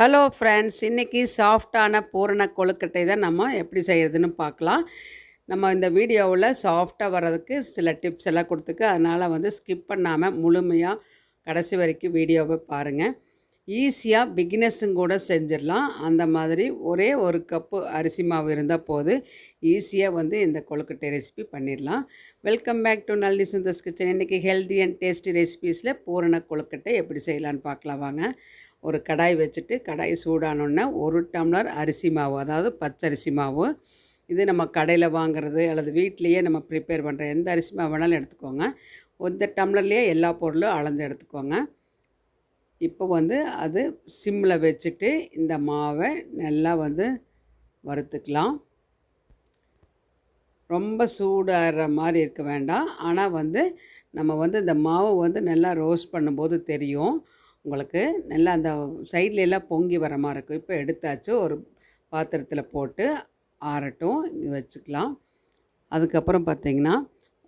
Hello friends இன்றைக்கி சாஃப்டான பூரண கொழுக்கட்டை தான் நம்ம எப்படி செய்கிறதுன்னு பார்க்கலாம். நம்ம இந்த வீடியோவில் சாஃப்டாக வர்றதுக்கு சில டிப்ஸ் எல்லாம் கொடுத்துருக்கு. அதனால் வந்து ஸ்கிப் பண்ணாமல் முழுமையாக கடைசி வரைக்கும் வீடியோவை பாருங்கள் ஈஸியாக பிகினஸும் கூட செஞ்சிடலாம். அந்த மாதிரி ஒரே ஒரு கப்பு அரிசி மாவு இருந்தால் போது ஈஸியாக வந்து இந்த கொழுக்கட்டை ரெசிபி பண்ணிடலாம். Welcome back to Nalli Sundar's kitchen இன்றைக்கி ஹெல்தி அண்ட் டேஸ்டி ரெசிபீஸில் பூரண கொழுக்கட்டை எப்படி செய்யலான்னு பார்க்கலாம் வாங்க. ஒரு கடாய் வச்சுட்டு கடாய் சூடானோடனே ஒரு டம்ளர் அரிசி மாவு அதாவது பச்சரிசி மாவு. இது நம்ம கடையில் வாங்குறது அல்லது வீட்லேயே நம்ம ப்ரிப்பேர் பண்ணுற எந்த அரிசி மாவு வேணாலும் எடுத்துக்கோங்க. இந்த டம்ளர்லேயே எல்லா பொருளும் அளந்து எடுத்துக்கோங்க. இப்போ வந்து அது சிம்மில் வச்சுட்டு இந்த மாவை நல்லா வந்து வறுத்துக்கலாம். ரொம்ப சூடாகிற மாதிரி இருக்க வேண்டாம். ஆனால் வந்து நம்ம வந்து இந்த மாவை வந்து நல்லா ரோஸ்ட் பண்ணும்போது தெரியும். உங்களுக்கு நல்லா அந்த சைட்ல எல்லாம் பொங்கி வர மாதிரி இருக்கும். இப்போ எடுத்தாச்சு ஒரு பாத்திரத்தில் போட்டு ஆறட்டும் இங்கே வச்சுக்கலாம். அதுக்கப்புறம் பார்த்திங்கன்னா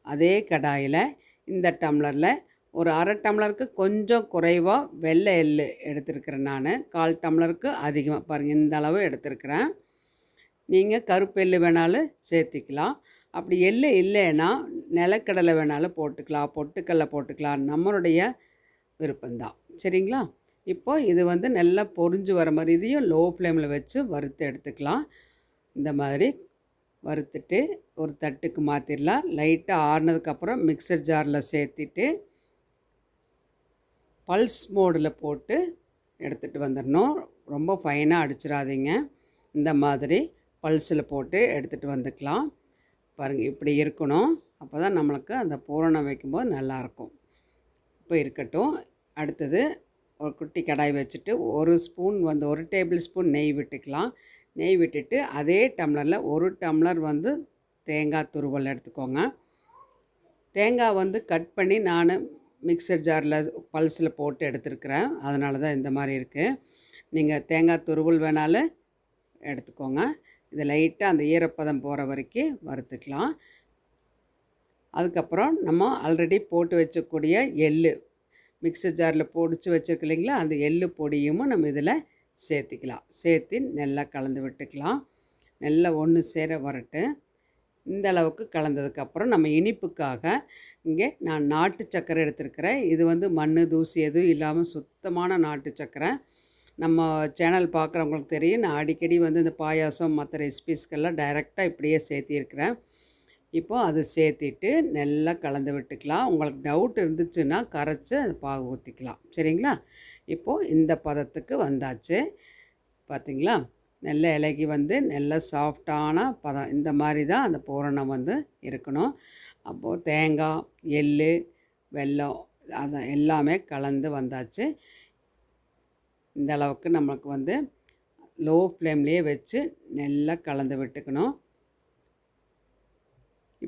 அதே கடாயில் இந்த டம்ளரில் ஒரு அரை டம்ளருக்கு கொஞ்சம் குறைவாக வெள்ளை எள்ளு எடுத்துருக்கிறேன் நான். கால் டம்ளருக்கு அதிகமாக பாருங்கள் இந்த அளவு எடுத்துருக்கிறேன். நீங்கள் கருப்பு எள் வேணாலும் சேர்த்திக்கலாம். அப்படி எள்ளு இல்லைன்னா நிலக்கடலை வேணாலும் போட்டுக்கலாம் பொட்டுக்கடலை போட்டுக்கலாம் நம்மளுடைய விருப்பம்தான். சரிங்களா? இப்போ இது வந்து நல்லா பொரிஞ்சு வர மாதிரி இதையும் லோ ஃப்ளேமில் வச்சு வறுத்து எடுத்துக்கலாம். இந்த மாதிரி வறுத்துட்டு ஒரு தட்டுக்கு மாற்றிடலாம் லைட்டாக ஆறுனதுக்கப்புறம் மிக்சர் ஜாரில் சேர்த்திட்டு பல்ஸ் மோடில் போட்டு எடுத்துகிட்டு வந்துடணும் ரொம்ப ஃபைனாக அடிச்சிடாதீங்க. இந்த மாதிரி பல்ஸில் போட்டு எடுத்துகிட்டு வந்துக்கலாம். பாருங்கள் இப்படி இருக்கணும். அப்போ தான் நம்மளுக்கு அந்த பூரணம் வைக்கும்போது நல்லாயிருக்கும் இப்போ இருக்கட்டும். அடுத்தது ஒரு குட்டி கடாய் வச்சுட்டு ஒரு ஸ்பூன் வந்து ஒரு டேபிள் ஸ்பூன் நெய் விட்டுக்கலாம். நெய் விட்டுட்டு அதே டம்ளரில் ஒரு டம்ளர் வந்து தேங்காய் துருவல் எடுத்துக்கோங்க. தேங்காய் வந்து கட் பண்ணி நான் மிக்சர் ஜாரில் பல்ஸில் போட்டு எடுத்துருக்குறேன். அதனால தான் இந்த மாதிரி இருக்குது நீங்கள் தேங்காய் துருவல் வேணாலும் எடுத்துக்கோங்க. இது லைட்டாக அந்த ஈரப்பதம் போகிற வரைக்கும் வறுத்துக்கலாம். அதுக்கப்புறம் நம்ம ஆல்ரெடி போட்டு வச்சக்கூடிய எள்ளு மிக்சர் ஜாரில் பொடிச்சு வச்சுருக்கு இல்லைங்களா? அந்த எள்ளு பொடியும் நம்ம இதில் சேர்த்திக்கலாம். சேர்த்து நல்லா கலந்து விட்டுக்கலாம். நல்லா ஒன்று சேர வரட்டு. இந்த அளவுக்கு கலந்ததுக்கப்புறம் நம்ம இனிப்புக்காக இங்கே நான் நாட்டு சக்கரை எடுத்துருக்கிறேன். இது வந்து மண் தூசி எதுவும் இல்லாமல் சுத்தமான நாட்டு சக்கரை. நம்ம சேனல் பார்க்குறவங்களுக்கு தெரியும். நான் அடிக்கடி வந்து இந்த பாயாசம் மற்ற ரெசிபீஸ்க்கெல்லாம் டைரெக்டாக இப்படியே சேர்த்திருக்கிறேன். இப்போது அது சேர்த்திட்டு நல்லா கலந்து விட்டுக்கலாம். உங்களுக்கு டவுட் இருந்துச்சுன்னா கரைச்சி அது பாகு ஊற்றிக்கலாம் சரிங்களா? இப்போது இந்த பதத்துக்கு வந்தாச்சு. பார்த்திங்களா நல்ல இலகி வந்து நல்ல சாஃப்டான பதம். இந்த மாதிரி தான் அந்த பூரணம் வந்து இருக்கணும். அப்போது தேங்காய் எள் வெல்லம் அதை எல்லாமே கலந்து வந்தாச்சு. இந்த அளவுக்கு நம்மளுக்கு வந்து லோ ஃப்ளேம்லேயே வச்சு நல்லா கலந்து விட்டுக்கணும்.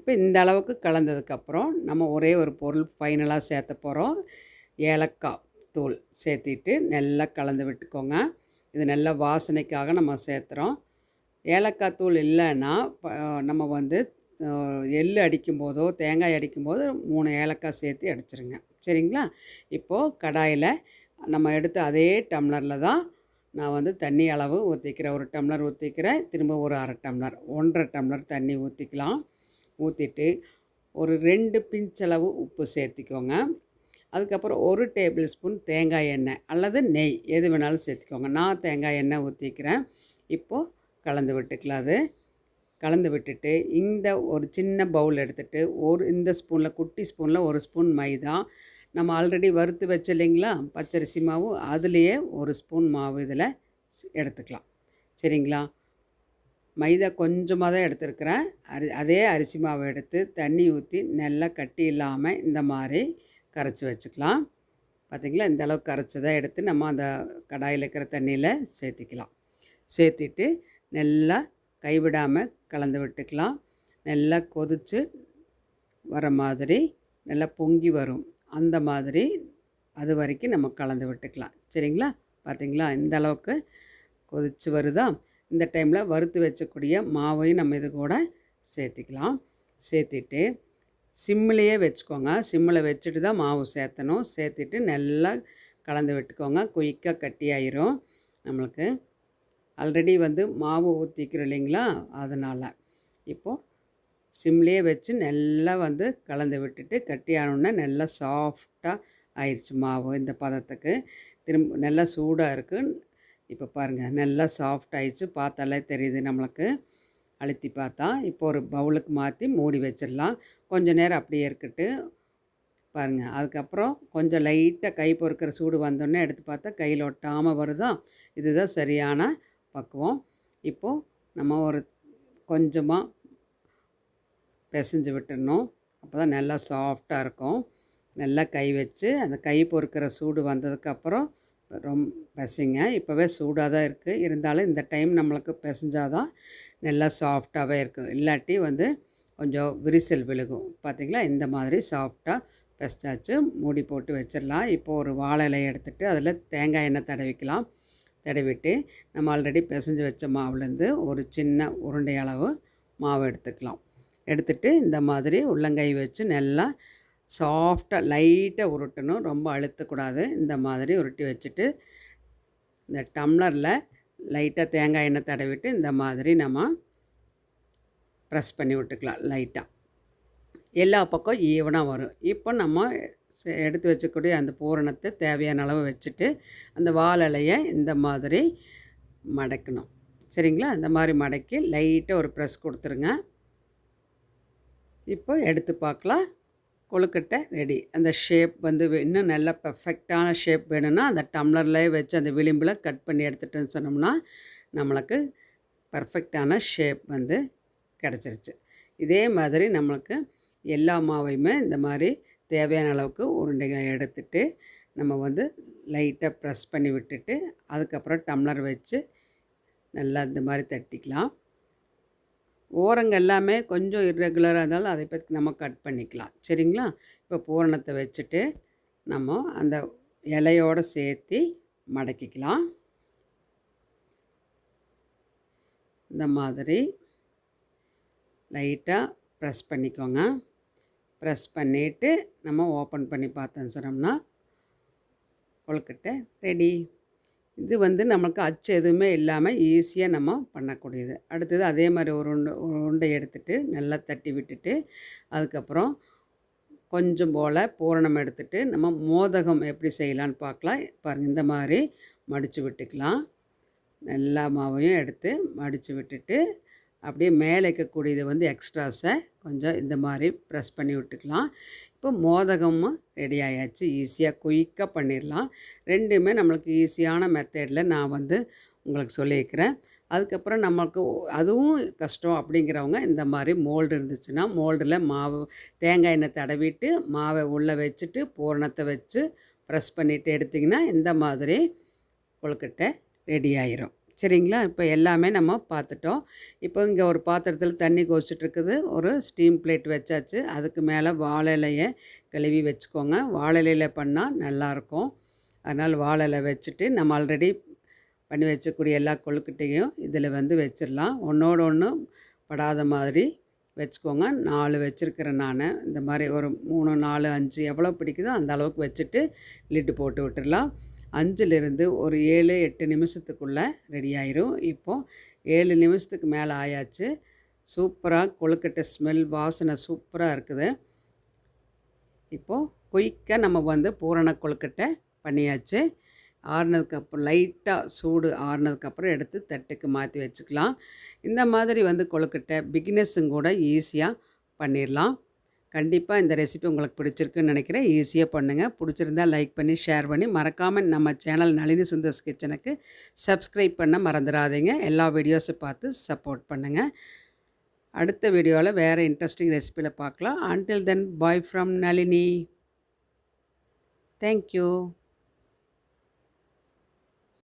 இப்போ இந்த அளவுக்கு கலந்ததுக்கப்புறம் நம்ம ஒரே ஒரு பொருள் ஃபைனலாக சேர்த்த போகிறோம் ஏலக்காய் தூள் சேர்த்திட்டு நல்லா கலந்து விட்டுக்கோங்க. இது நல்ல வாசனைக்காக நம்ம சேர்த்துறோம். ஏலக்காய் தூள் இல்லைன்னா நம்ம வந்து எள் அடிக்கும் போதோ தேங்காய் அடிக்கும் போது மூணு ஏலக்காய் சேர்த்து அடிச்சிருங்க. சரிங்களா? இப்போது கடாயில் நம்ம எடுத்து அதே டம்ளரில் தான் நான் வந்து தண்ணி அளவு ஊற்றிக்கிறேன் ஒரு டம்ளர் ஊற்றிக்கிறேன் திரும்ப ஒரு அரை டம்ளர் ஒன்றரை டம்ளர் தண்ணி ஊற்றிக்கலாம் ஊற்றிட்டு ஒரு ரெண்டு பிஞ்சளவு உப்பு சேர்த்திக்கோங்க. அதுக்கப்புறம் ஒரு டேபிள் ஸ்பூன் தேங்காய் எண்ணெய் அல்லது நெய் எது வேணாலும் சேர்த்துக்கோங்க. நான் தேங்காய் எண்ணெய் ஊற்றிக்கிறேன் இப்போது கலந்து விட்டுக்கலாம் அது. கலந்து விட்டுட்டு இந்த ஒரு சின்ன பவுல் எடுத்துகிட்டு ஒரு இந்த ஸ்பூனில் குட்டி ஸ்பூனில் ஒரு ஸ்பூன் மைதா. நம்ம ஆல்ரெடி வறுத்து வச்ச இல்லைங்களா? பச்சரிசி மாவு அதுலேயே ஒரு ஸ்பூன் மாவு இதில் எடுத்துக்கலாம். சரிங்களா? மைதா கொஞ்சமாக தான் எடுத்துருக்கிறேன். அரி அதே அரிசி மாவை எடுத்து தண்ணி ஊற்றி நல்லா கட்டி இல்லாமல் இந்த மாதிரி கரைச்சி வச்சுக்கலாம். பார்த்திங்களா இந்த அளவுக்கு கரைச்சதை எடுத்து நம்ம அந்த கடாயில் இருக்கிற தண்ணியில் சேர்த்திக்கலாம். சேர்த்திட்டு நல்லா கைவிடாமல் கலந்து விட்டுக்கலாம். நல்லா கொதித்து வர மாதிரி நல்லா பொங்கி வரும். அந்த மாதிரி அது வரைக்கும் நம்ம கலந்து விட்டுக்கலாம். சரிங்களா? பார்த்திங்களா இந்த அளவுக்கு கொதித்து வருதா? இந்த டைமில் வறுத்து வச்சக்கூடிய மாவையும் நம்ம இது கூட சேர்த்திக்கலாம். சேர்த்திட்டு சிம்மிலேயே வச்சுக்கோங்க. சிம்மில் வச்சுட்டு தான் மாவு சேர்த்தணும். சேர்த்துட்டு நல்லா கலந்து விட்டுக்கோங்க. குயிக்காக கட்டியாயிரும் நம்மளுக்கு ஆல்ரெடி வந்து மாவு ஊற்றிக்கிறோம் இல்லைங்களா? அதனால் இப்போது சிம்லேயே வச்சு நல்லா வந்து கலந்து விட்டுட்டு கட்டியானோடனே நல்லா சாஃப்டாக ஆயிடுச்சு மாவு இந்த பதத்துக்கு. திரும்ப நல்லா சூடாக இருக்குது இப்போ பாருங்கள் நல்லா சாஃப்ட் ஆயிடுச்சு. பார்த்தாலே தெரியுது நம்மளுக்கு. அழுத்தி பார்த்தா இப்போ ஒரு பவுலுக்கு மாற்றி மூடி வச்சிடலாம். கொஞ்சம் நேரம் அப்படியே இருக்கட்டு. பாருங்கள் அதுக்கப்புறம் கொஞ்சம் லைட்டாக கை பொறுக்கிற சூடு வந்தோடனே எடுத்து பார்த்தா கையில் ஒட்டாமல் வருதா? இதுதான் சரியான பக்குவம். இப்போது நம்ம ஒரு கொஞ்சமாக பிசைஞ்சு விட்டுடணும். அப்போ தான் நல்லா சாஃப்டாக இருக்கும். நல்லா கை வச்சு அந்த கை பொறுக்கிற சூடு வந்ததுக்கப்புறம் ரொம்ப பசிங்க. இப்போவே சூடாக தான் இருக்குது இருந்தாலும் இந்த டைம் நம்மளுக்கு பிசைஞ்சாதான் நல்லா சாஃப்டாகவே இருக்கும். இல்லாட்டி வந்து கொஞ்சம் விரிசல் விழுகும். பார்த்திங்களா இந்த மாதிரி சாஃப்டாக பிசைச்சாச்சு மூடி போட்டு வச்சிடலாம். இப்போது ஒரு வாழை இலையை எடுத்துகிட்டு அதில் தேங்காய் எண்ணெய் தடவிக்கலாம். தடவிட்டு நம்ம ஆல்ரெடி பிசைஞ்சு வச்ச மாவுலேருந்து ஒரு சின்ன உருண்டை அளவு மாவு எடுத்துக்கலாம். எடுத்துட்டு இந்த மாதிரி உள்ளங்கை வச்சு நல்லா சாஃப்டாக லைட்டாக உருட்டணும். ரொம்ப அழுத்தக்கூடாது. இந்த மாதிரி உருட்டி வச்சுட்டு இந்த டம்ளரில் லைட்டாக தேங்காய் எண்ணெய் தடவிட்டு இந்த மாதிரி நம்ம ப்ரெஸ் பண்ணி விட்டுக்கலாம் லைட்டாக எல்லா பக்கம் ஈவனாக வரும். இப்போ நம்ம எடுத்து வச்சக்கூடிய அந்த பூரணத்தை தேவையான அளவு வச்சுட்டு அந்த வாழலையை இந்த மாதிரி மடக்கணும். சரிங்களா? இந்த மாதிரி மடக்கி லைட்டாக ஒரு ப்ரெஸ் கொடுத்துருங்க. இப்போ எடுத்து பார்க்கலாம். கொழுக்கட்டை ரெடி அந்த ஷேப் வந்து இன்னும் நல்ல பெர்ஃபெக்டான ஷேப் வேணும்னா அந்த டம்ளர்லேயே வச்சு அந்த விளிம்பில் கட் பண்ணி எடுத்துட்டோன்னு சொன்னோம்னா நம்மளுக்கு பர்ஃபெக்டான ஷேப் வந்து கிடச்சிருச்சு. இதே மாதிரி நம்மளுக்கு எல்லா மாவையுமே இந்த மாதிரி தேவையான அளவுக்கு உருண்டைகள் எடுத்துட்டு நம்ம வந்து லைட்டாக ப்ரெஸ் பண்ணி விட்டுட்டு அதுக்கப்புறம் டம்ளர் வச்சு நல்லா இந்த மாதிரி தட்டிக்கலாம். ஓரங்கள் எல்லாமே கொஞ்சம் இர்ரெகுலராக இருந்தாலும் அதை பற்றி நம்ம கட் பண்ணிக்கலாம். சரிங்களா? இப்போ பூரணத்தை வச்சுட்டு நம்ம அந்த இலையோடு சேர்த்து மடக்கிக்கலாம். இந்த மாதிரி லைட்டாக ப்ரெஸ் பண்ணிக்கோங்க. ப்ரெஸ் பண்ணிவிட்டு நம்ம ஓப்பன் பண்ணி பார்த்தோன்னு சொன்னோம்னா கொழுக்கட்டை ரெடி இது வந்து நம்மளுக்கு அச்சு எதுவுமே இல்லாமல் ஈஸியாக நம்ம பண்ணக்கூடியது. அடுத்தது அதே மாதிரி ஒரு உருண்டை ஒரு உருண்டை எடுத்துகிட்டு நல்லா தட்டி விட்டுட்டு அதுக்கப்புறம் கொஞ்சம் போல் பூரணம் எடுத்துகிட்டு நம்ம மோதகம் எப்படி செய்யலான்னு பார்க்கலாம். பாருங்கள் இந்த மாதிரி மடித்து விட்டுக்கலாம். எல்லா மாவையும் எடுத்து மடித்து விட்டுட்டு அப்படியே மேலே இருக்கக்கூடியது வந்து எக்ஸ்ட்ராஸை கொஞ்சம் இந்த மாதிரி ப்ரெஸ் பண்ணி விட்டுக்கலாம். இப்போ மோதகமும் ரெடி ஆயாச்சு. ஈஸியாக குயிக்காக பண்ணிடலாம். ரெண்டுமே நம்மளுக்கு ஈஸியான மெத்தடில் நான் வந்து உங்களுக்கு சொல்லியிருக்கிறேன். அதுக்கப்புறம் நமக்கு அதுவும் கஷ்டம் அப்படிங்கிறவங்க இந்த மாதிரி மோல்டு இருந்துச்சுன்னா மோல்டில் மாவு தேங்காய் எண்ணெய் தடவிட்டு மாவை உள்ளே வச்சுட்டு பூரணத்தை வச்சு ப்ரெஸ் பண்ணிவிட்டு எடுத்திங்கன்னா இந்த மாதிரி கொழுக்கட்டை ரெடி ஆயிரும். சரிங்களா? இப்போ எல்லாமே நம்ம பார்த்துட்டோம் இப்போ இங்கே ஒரு பாத்திரத்தில் தண்ணி கொதிச்சுட்டு இருக்குது ஒரு ஸ்டீம் பிளேட் வச்சாச்சு. அதுக்கு மேலே வாழை இலையை கழுவி வச்சுக்கோங்க. வாழை இலையில் பண்ணால் நல்லாயிருக்கும் அதனால் வாழை இலை வச்சுட்டு நம்ம ஆல்ரெடி பண்ணி வச்சக்கூடிய எல்லா கொழுக்கட்டையும் இதில் வந்து வச்சிடலாம் ஒன்றோட ஒன்று படாத மாதிரி வச்சுக்கோங்க. நாலு வச்சுருக்கிறேன் நான். இந்த மாதிரி ஒரு மூணு நாலு அஞ்சு எவ்வளோ பிடிக்குதோ அந்த அளவுக்கு வச்சுட்டு லிட்டு போட்டு விட்டுடலாம் அஞ்சுலேருந்து ஒரு ஏழு எட்டு நிமிஷத்துக்குள்ளே ரெடி ஆயிரும் இப்போது ஏழு நிமிஷத்துக்கு மேலே ஆயாச்சு. சூப்பராக கொழுக்கட்டை ஸ்மெல் வாசனை சூப்பராக இருக்குது. இப்போது குயிக்காக நம்ம வந்து பூரண கொழுக்கட்டை பண்ணியாச்சு. ஆறுனதுக்கப்புறம் லைட்டாக சூடு ஆறுனதுக்கப்புறம் எடுத்து தட்டுக்கு மாற்றி வச்சுக்கலாம். இந்த மாதிரி வந்து கொழுக்கட்டை பிகினஸும் கூட ஈஸியாக பண்ணிடலாம் கண்டிப்பாக இந்த ரெசிபி உங்களுக்கு பிடிச்சிருக்குன்னு நினைக்கிறேன். ஈஸியாக பண்ணுங்கள் பிடிச்சிருந்தா லைக் பண்ணி ஷேர் பண்ணி மறக்காமல் நம்ம சேனல் நளினி சுந்தர்ஸ் கிச்சனுக்கு சப்ஸ்கிரைப் பண்ண மறந்துடாதீங்க. எல்லா வீடியோஸும் பார்த்து சப்போர்ட் பண்ணுங்கள் அடுத்த வீடியோவில் வேறு இன்ட்ரெஸ்டிங் ரெசிபியில் பார்க்கலாம். Until then bye from Nalini. Thank you